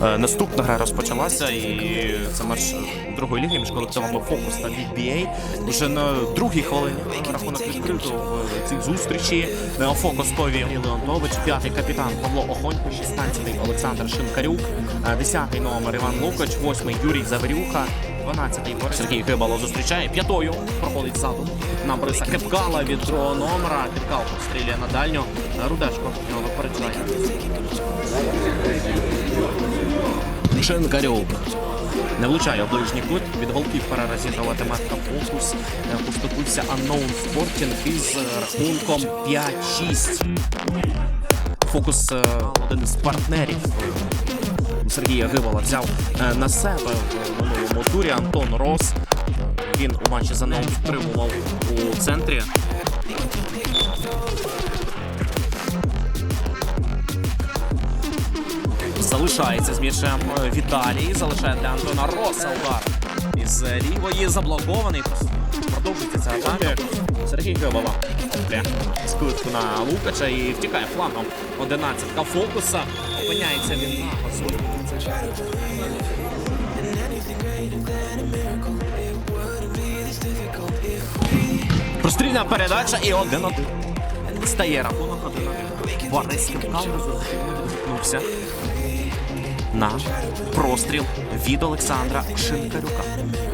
Наступна гра розпочалася, і це матч другої ліги між колективами Фокус та VBA. Вже на другій хвилині рахунок відкрито в цій зустрічі. Е, Фокус повів Леонтович, п'ятий капітан Павло Охонько, 16-й Олександр Шинкарюк, десятий 10-й номер Іван Лукач, 8-й Юрій Заверюха. 12-й Борис Сергій Гибало зустрічає п'ятою. Проходить ззаду на Бориса Кепкала від другого номера. Кепкал пострілює на дальню. Рудешко його випереджає. Шинкарюк. Не влучає ближній кут. Від голкіпера розігрувати Марка Фокус. Е, Поступився Unknown Sporting із е, рахунком 5-6. Фокус е, один із партнерів Сергія Гивола взяв на себе минулому турі Антон Рос. Він у матчі за ним підтримував у центрі. Залишається з м'ячем е, Віталій. Залишає для Антона Роса удар. Із е, лівої заблокований. Продовжується ця атака. Сергій. Бля. Скидку на Лукача і втікає флангом. Одинадцятка фокуса. Опиняється він на газоні. Прострільна передача і один-один. Стає рахунок на простріл від Олександра Шинкарюка.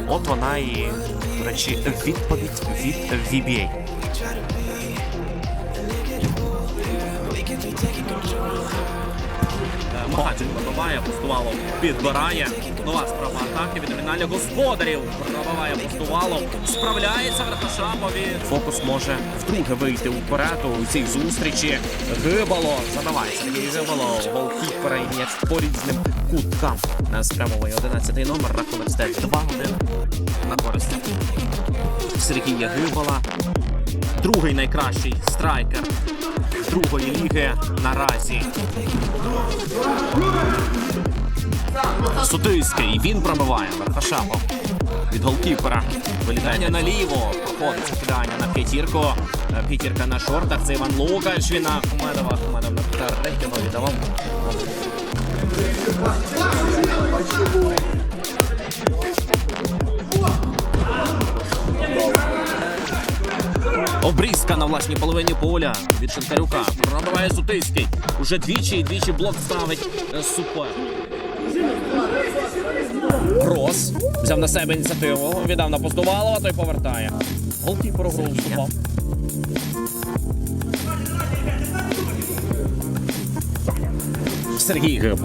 От вона і, до речі, відповідь від VBA. Магаджин пробиває, пустувало підбирає. Нова справа атаки від фіналі господарів. Пробиває пустувало. Справляється Верташапові. Фокус може вдруге вийти вперед у цій зустрічі. Гибало. Забиває Сергій Гибало. Голкіпера і м'яч по різним куткам. Спрямовує 11-й номер. Рахунок стель 2-1 на користь. Сергія Гибала. Другий найкращий страйкер другої ліги наразі. Сутиський, він пробиває Верташапов від голкіпера. Вилітання наліво. Проходить кидання на п'ятірку. Е, П'ятірка на шортах. Це Іван Лукач. Він на Ахмедова. Ахмедов на третьому віддавав. Обрізка на власній половині поля від Шинкарюка. Пробиває Сутиський. Уже двічі і двічі блок ставить е, супер. Крос взяв на себе ініціативу, віддав на Постувалова, той повертає. Голкіпер гру вступав. Сергій Гиб.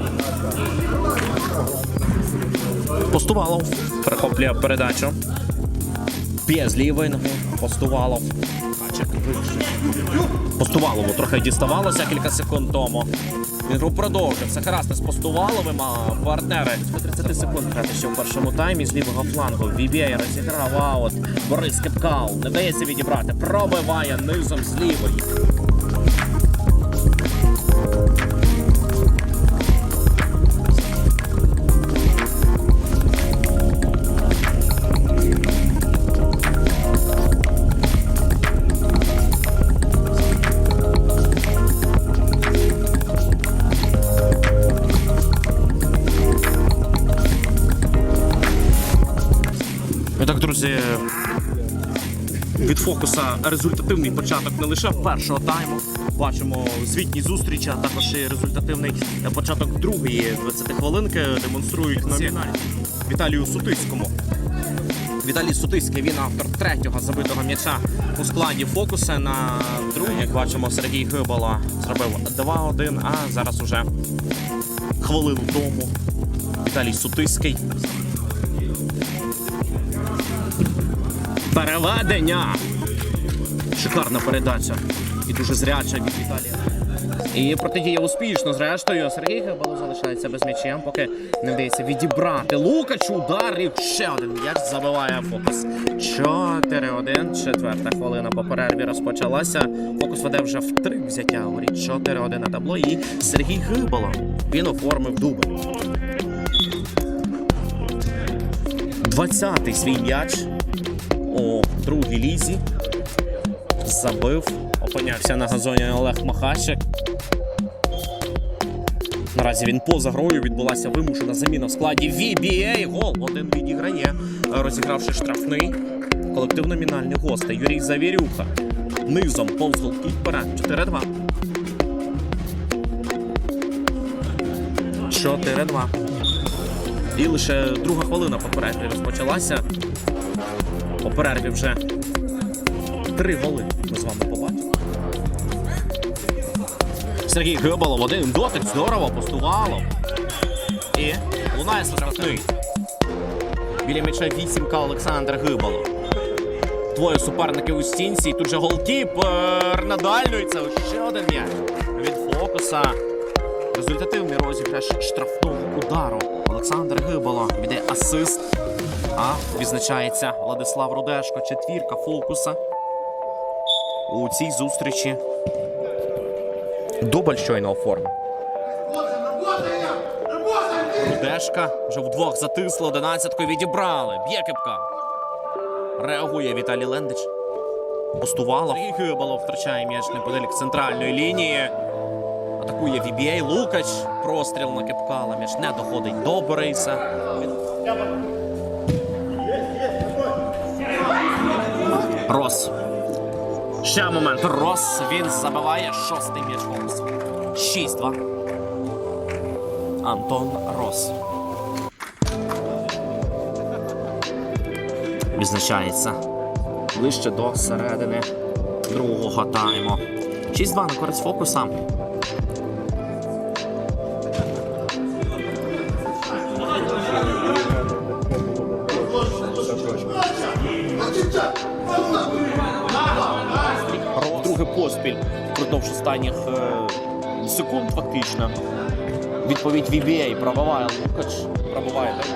Постувалов перехоплює передачу. П'є з лівої ноги. Постувалов. Вище. Трохи діставалося кілька секунд тому. Він продовжив. Все гаразд з Постуваловим, а партнери до 30 секунд грати ще в першому таймі з лівого флангу. Вібєй розіграв аут. Борис Кепкал. Не дається відібрати. Пробиває низом з лівої. І так, друзі, від фокуса результативний початок не лише першого тайму. Бачимо звітні зустрічі, а також і результативний початок другої 20 хвилинки демонструють номінальні Віталію Сутиському. Віталій Сутиський, він автор третього забитого м'яча у складі фокуса на другий. Як бачимо, Сергій Гибала зробив 2-1, а зараз уже хвилину тому Віталій Сутиський Переведення. Шикарна передача. І дуже зряча від Віталія. І протидія успішно. Зрештою, Сергій Габало залишається без м'ячем, поки не вдається відібрати. Лукач удар і ще один м'яч забиває фокус. 4-1. Четверта хвилина по перерві розпочалася. Фокус веде вже в три взяття. Говорить 4-1 на табло. І Сергій Гибало. Він оформив дубль. 20-й свій м'яч у другій лізі. Забив. Опинявся на газоні Олег Махащик. Наразі він поза грою відбулася вимушена заміна в складі VBA. Гол один відіграє, розігравши штрафний. Колектив номінальних гостей Юрій Завірюха. Низом повз голкіпера 4-2. 4-2. І лише друга хвилина по перерві розпочалася. По перерві вже три голи ми з вами побачили. Сергій Гибалов, один дотик, здорово, постувало. І лунає штрафний. Біля м'яча вісімка Олександр Гибалов. Двоє суперників у стінці, і тут же голкіпер на дальню, ще один м'яч від фокуса. Результативний розіграш штрафного удару. Олександр Гибало віде асист. А відзначається Владислав Рудешко, четвірка фокуса. У цій зустрічі дубль щойно оформив. Рудешка вже вдвох затисло, одинадцяткою відібрали. Б'є кипка. Реагує Віталій Лендич. Пустувало. Сергій Гибало втрачає м'яч неподалік центральної лінії. Атакує VBA Лукач. Простріл на Кепкала. М'яч не доходить до Бориса. Рос. Ще момент. Рос. Він забиває шостий м'яч Фокусу. 6-2. Антон Рос. Відзначається ближче до середини другого тайму. 6-2 на користь фокуса. Поспіль впродовж останніх е, секунд фактично. Відповідь VBA пробиває Лукач. Пробиває так?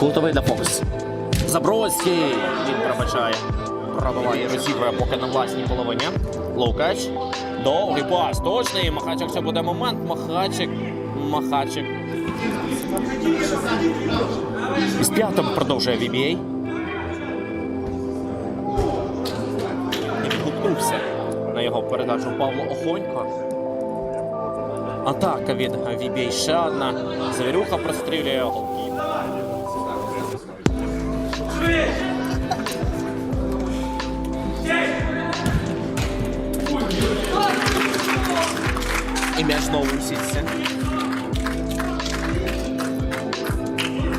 Кутовий для Фокс. Забродський. Він пробачає. Пробиває, розігрує поки на власній половині. Лукач. Довгий пас. Точний. Махачик це буде момент. Махачик. Махачик. З п'ятим продовжує VBA. І на його передачу Павло Охонько. Атака від VBA ще одна. Завірюха прострілює голкіпер. І м'яч знову у сітці.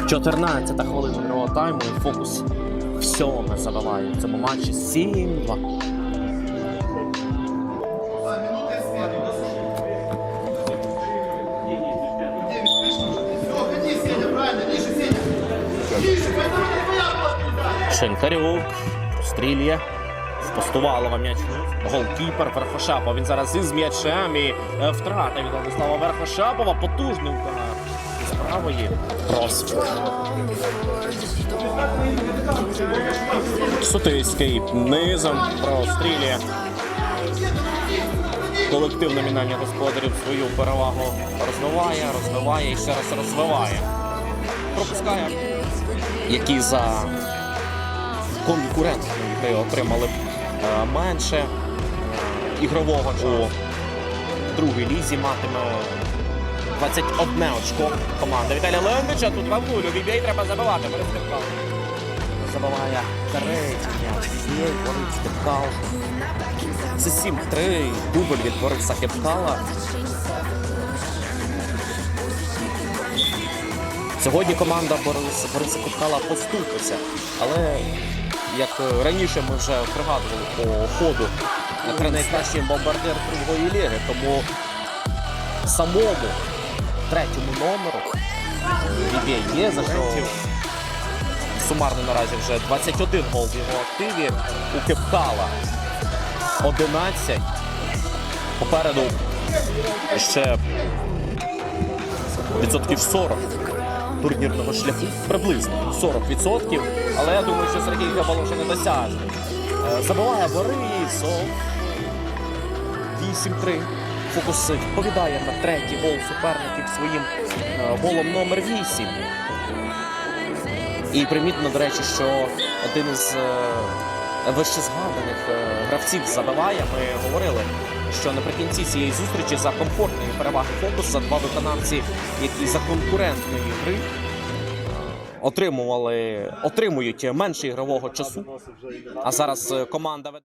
14 хвилина другого тайму і фокус в сьоме забиває цьому матчі 7-2. Шинкарюк стрілює. В м'яч. Голкіпер Верхошапов. Він зараз із м'ячем і е, втрата від Владислава Верхошапова. Потужний удар з правої. Просто. Сутиський низом прострілює. Колектив номінальних господарів свою перевагу розвиває, розвиває і ще раз розвиває. Пропускає. Які за конкурентної гри отримали б е, менше е, ігрового у другій лізі матиме 21 очко команда Віталія Леонидовича. Тут Вавлулю. Вібей треба забивати. Борис Тепкал. Забиває третій м'яч. Є Борис Тепкал. Це 7-3. Дубль від Бориса Кепкала. Сьогодні команда Бориса, Купкала поступиться, але як е, раніше ми вже пригадували по ходу на найкращий бомбардир другої ліги, тому самому третьому номеру Вібє є за що сумарно наразі вже 21 гол в його активі. У Кепкала 11. Попереду ще відсотків 40 турнірного шляху приблизно 40%. Але я думаю, що Сергій Габало ще не досяжний. Е, Забиває Борисов. 8-3. Фокус відповідає на третій гол суперників своїм е, голом номер 8. І примітно, до речі, що один із е, вище згаданих е, гравців забиває. Ми говорили, що наприкінці цієї зустрічі за комфортної переваги фокус за два виконавці, які за конкурентної гри е, отримували, отримують менше ігрового часу. А зараз е, команда.